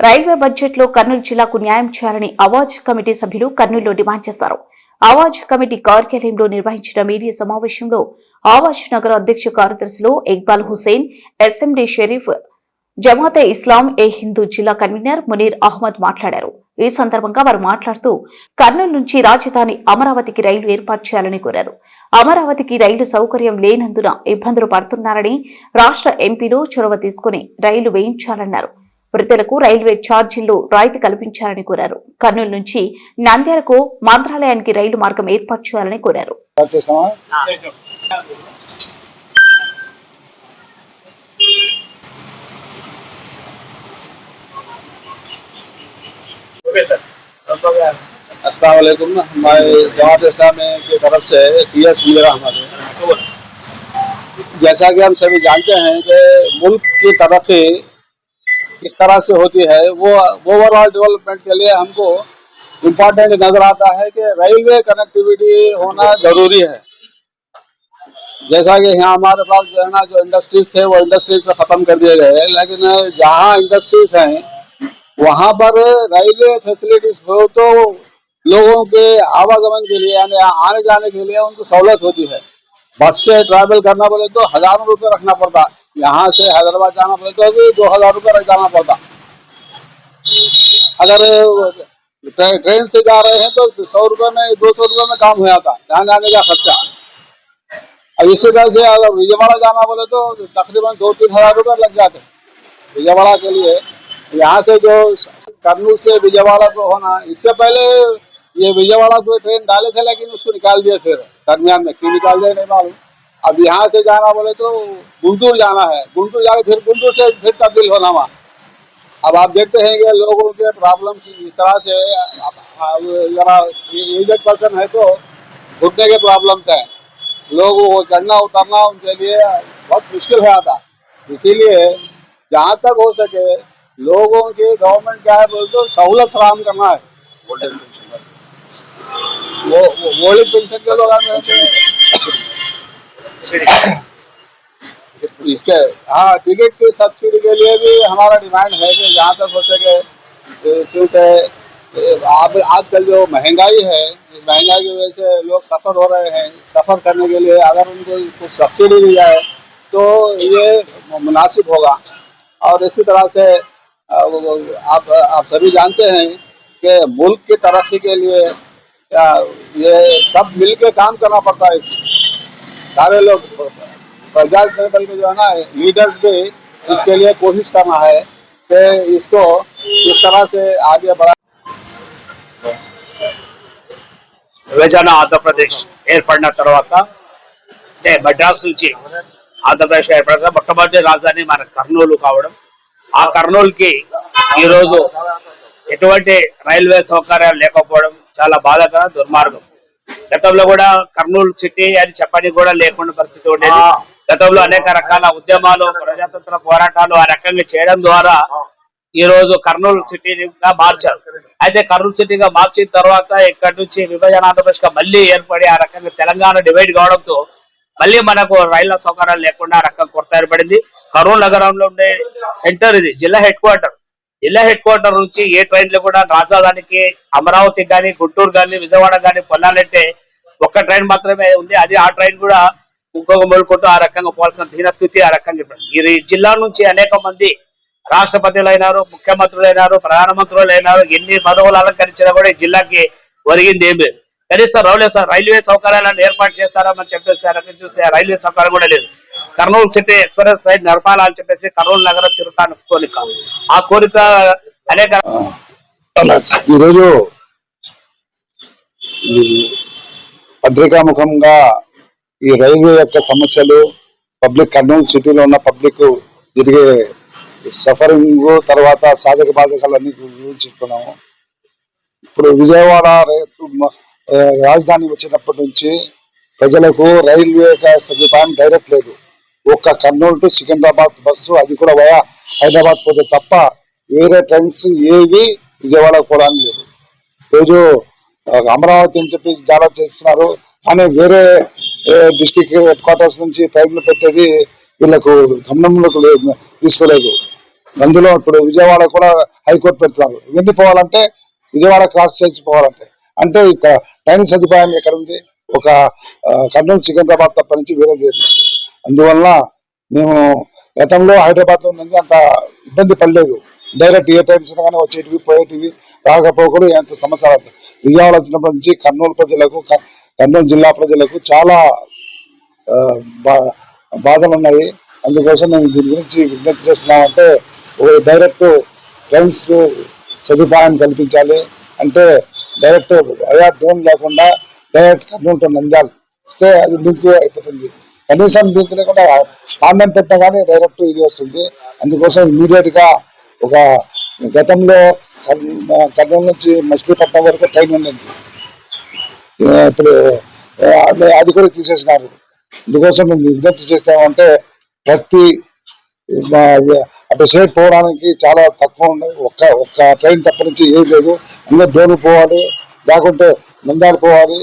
Railway బడ్జెట్లో కర్నూలు జిల్లాకు న్యాయం చేయాలని అవాజ్ కమిటీ సభ్యులు కర్నూలులో డిమాండ్ చేశారు. అవాజ్ కమిటీ కార్యాలయంలో నిర్వహించిన మీడియా సమావేశంలో ఆవాజ్ నగర అధ్యక్ష కార్యదర్శులు ఇక్బాల్ హుసేన్ ఎస్ఎండి షరీఫ్ జమాతే ఇస్లాం ఏ హిందూ జిల్లా కన్వీనర్ మునీర్ అహ్మద్ మాట్లాడారు. ఈ సందర్భంగా వారు మాట్లాడుతూ కర్నూలు నుంచి రాజధాని అమరావతికి రైలు ఏర్పాటు చేయాలని కోరారు. అమరావతికి రైలు సౌకర్యం లేనందున ఇబ్బందులు పడుతున్నారని రాష్ట్ర ఎంపీలు చొరవ తీసుకుని రైలు వేయించాలన్నారు. వృద్ధులకు రైల్వే ఛార్జీల్లో రాయితీ కల్పించాలని కోరారు కర్నూలు నుంచి నంద్యాలకు మంత్రాలయానికి రైలు మార్గం ఏర్పాటు చేయాలని కోరారు స్టార్ట్ చేసామా अस्सलाम वालेकुम हमारे जमात इस्लामी की तरफ से टी एस मुनीर अहमद है जैसा कि हम सभी जानते हैं कि मुल्क की तरक्की किस तरह से होती है, वो ओवरऑल डेवलपमेंट के लिए हमको इम्पोर्टेंट नज़र आता है कि रेलवे कनेक्टिविटी होना ज़रूरी है। जैसा कि यहाँ हमारे पास जो है ना, जो इंडस्ट्रीज़ थे, वो इंडस्ट्रीज़ खत्म कर दिए गए लेकिन जहाँ इंडस्ट्रीज़ हैं, वहाँ पर रेलवे फैसिलिटीज़ हो तो लोगों के आवागमन के लिए, यानी आने जाने के लिए उनको सहूलत होती है। बस से ट्रैवल करना बोले तो हज़ारों रुपये रखना पड़ता यहाँ से हैदराबाद जाना बोले तो भी दो हज़ार रुपये जाना पड़ता। अगर ट्रेन से जा रहे हैं तो सौ रुपये में, दो सौ रुपये में काम हो जाता, यहाँ जाने का खर्चा। अब इसी तरह से अगर विजयवाड़ा जाना बोले तो तकरीबन दो तीन हज़ार रुपये लग जाते। विजयवाड़ा के लिए, यहाँ से जो कर्नूल से विजयवाड़ा को होना, इससे पहले ये विजयवाड़ा को ट्रेन डाले थे, लेकिन उसको निकाल दिए फिर, दरमियान में। क्यों निकाल दिया नहीं मालूम। अब यहाँ से जाना बोले तो गुंटूर जाना है। गुंटूर जाके फिर गुंटूर से फिर तब्दील होना वहाँ। अब आप देखते हैं कि लोगों के प्रॉब्लम्स इस तरह से जरा एजेड पर्सन है तो घुटने के प्रॉब्लम्स हैं। लोग वो चढ़ना उतरना उनके लिए बहुत मुश्किल हो जाता। इसीलिए जहाँ तक हो सके लोगों की गवर्नमेंट क्या है बोल तो सहूलत फराहम करना है। वो वो ओल्ड पेंशन के लोग हैं। इसके हाँ टिकट की सब्सिडी के लिए भी हमारा डिमांड है कि जहाँ तक हो सके क्योंकि आप, आजकल जो महँगाई है, इस महँगाई की वजह से लोग सफ़र हो रहे हैं। सफ़र करने के लिए अगर उनको कुछ सब्सिडी दी जाए तो ये मुनासिब होगा। और इसी तरह से आप आप सभी जानते हैं कि मुल्क की तरक्की के लिए ये सब मिल के काम करना पड़ता है। सारे लोग प्रजा नहीं बल्कि जो है ना लीडर्स भी इसके लिए कोशिश करना है कि इसको इस तरह से आगे बढ़ा విభజన ఆంధ్రప్రదేశ్ ఏర్పడిన తర్వాత అంటే మద్రాసు నుంచి ఆంధ్రప్రదేశ్ ఏర్పడిన మొట్టమొదటి రాజధాని మన కర్నూలు కావడం ఆ కర్నూలుకి ఈరోజు ఎటువంటి రైల్వే సౌకర్యాలు లేకపోవడం చాలా బాధాకర దుర్మార్గం గతంలో కూడా కర్నూలు సిటీ అని చెప్పని కూడా లేకుండా పరిస్థితి ఉండేది. గతంలో అనేక రకాల ఉద్యమాలు ప్రజాతంత్ర పోరాటాలు ఆ రకంగా చేయడం ద్వారా ఈ రోజు కర్నూలు సిటీగా మార్చారు. అయితే కర్నూలు సిటీగా మార్చిన తర్వాత ఇక్కడ నుంచి విభజన ఆంధ్రప్రదేశ్గా మళ్ళీ ఏర్పడి ఆ రకంగా తెలంగాణ డివైడ్ కావడంతో మళ్ళీ మనకు రైళ్ళ సౌకర్యాలు లేకుండా ఆ రకంగా కొరత ఏర్పడింది. కర్నూలు నగరంలో ఉండే సెంటర్ ఇది జిల్లా హెడ్ క్వార్టర్. జిల్లా హెడ్ క్వార్టర్ నుంచి ఏ ట్రైన్లు కూడా రాజధానికి అమరావతి కానీ గుంటూరు గాని విజయవాడ కానీ పొల్లాలంటే ఒక్క ట్రైన్ మాత్రమే ఉంది. అది ఆ ట్రైన్ కూడా ఇంకొక మొదలుకుంటూ ఆ రకంగా పోవాల్సిన దీనస్థితి ఆ రకంగా ఈ జిల్లా నుంచి అనేక మంది రాష్ట్రపతులు అయినారు ముఖ్యమంత్రులు అయినారు ప్రధానమంత్రులు అయినారు ఎన్ని పదవులు అలంకరించినా కూడా ఈ జిల్లాకి ఒరిగింది ఏం లేదు. కనీసం రైల్వే రైల్వే సౌకర్యాలను ఏర్పాటు చేస్తారని చెప్పేసి ఆ చూస్తే రైల్వే సౌకర్యం కూడా లేదు. కర్నూలు సిటీ ఎక్స్ప్రెస్ రైడ్ నడపాలని చెప్పేసి కర్నూలు నగర చిరుతాను కోరిక. ఆ కోరిక అనేక ఈరోజు పత్రికాముఖంగా ఈ రైల్వే యొక్క సమస్యలు పబ్లిక్ కర్నూలు సిటీలో ఉన్న పబ్లిక్ జరిగే సఫరింగ్ తర్వాత సాధక బాధకాలన్నీ గురించి ఇప్పుడు విజయవాడ రేపు రాజధాని వచ్చినప్పటి నుంచి ప్రజలకు రైల్వే యొక్క సదుపాయం డైరెక్ట్ లేదు. ఒక్క కర్నూలు టు సికింద్రాబాద్ బస్సు అది కూడా వయా హైదరాబాద్ పోతే తప్ప వేరే ట్రైన్స్ ఏవి విజయవాడ పోవడానికి లేదు. రోజు అమరావతి అని చెప్పి జాలా చేస్తున్నారు. కానీ వేరే డిస్టిక్ హెడ్ క్వార్టర్స్ నుంచి ట్రైన్లు పెట్టేది వీళ్ళకు గమనంలోకి లేదు తీసుకోలేదు. అందులో ఇప్పుడు విజయవాడ కూడా హైకోర్టు పెడుతున్నారు. ఇవన్నీ పోవాలంటే విజయవాడ క్రాస్ చేసి పోవాలంటే. అంటే ఇక్కడ ట్రైన్ సదుపాయం ఎక్కడ ఉంది ఒక కర్నూలు సికింద్రాబాద్ తప్ప నుంచి వేరే అందువల్ల మేము గతంలో హైదరాబాద్లో ఉన్నది అంత ఇబ్బంది పడలేదు. డైరెక్ట్ ఏ ట్రైన్స్ కానీ వచ్చేటివి పోయేటివి రాకపోకలు ఎంత సమస్య విజయవాడ వచ్చినప్పటి నుంచి కర్నూలు ప్రజలకు క- కర్నూలు జిల్లా ప్రజలకు చాలా బా- బాధలు ఉన్నాయి. అందుకోసం నేను దీని గురించి విజ్ఞప్తి చేస్తున్నామంటే డైరెక్ట్ ట్రైన్స్ సదుపాయం కల్పించాలి. అంటే డైరెక్ట్ అయా డ్రోన్ లేకుండా డైరెక్ట్ కర్నూలు టు నంద్యాల ఇస్తే అది లింక్ అయిపోతుంది. కనీసం లింక్ లేకుండా ఆన్లైన్ పెట్టినా కానీ డైరెక్ట్ ఇది వస్తుంది. అందుకోసం ఇమీడియట్గా ఒక గతంలో కర్నూ- కర్నూలు నుంచి మచిలీపట్నం వరకు ట్రైన్ ఉండేది ఇప్పుడు అది- కూడా తీసేసినారు. అందుకోసం మేము విజ్ఞప్తి చేస్తామంటే ప్రతి అటు సైడ్ పోవడానికి చాలా తక్కువ ఉన్నాయి. ఒక్క ఒక్క ట్రైన్ తప్ప నుంచి ఏది లేదు. అందరూ డోను పోవాలి. లేకుంటే నంద్యాల పోవాలి.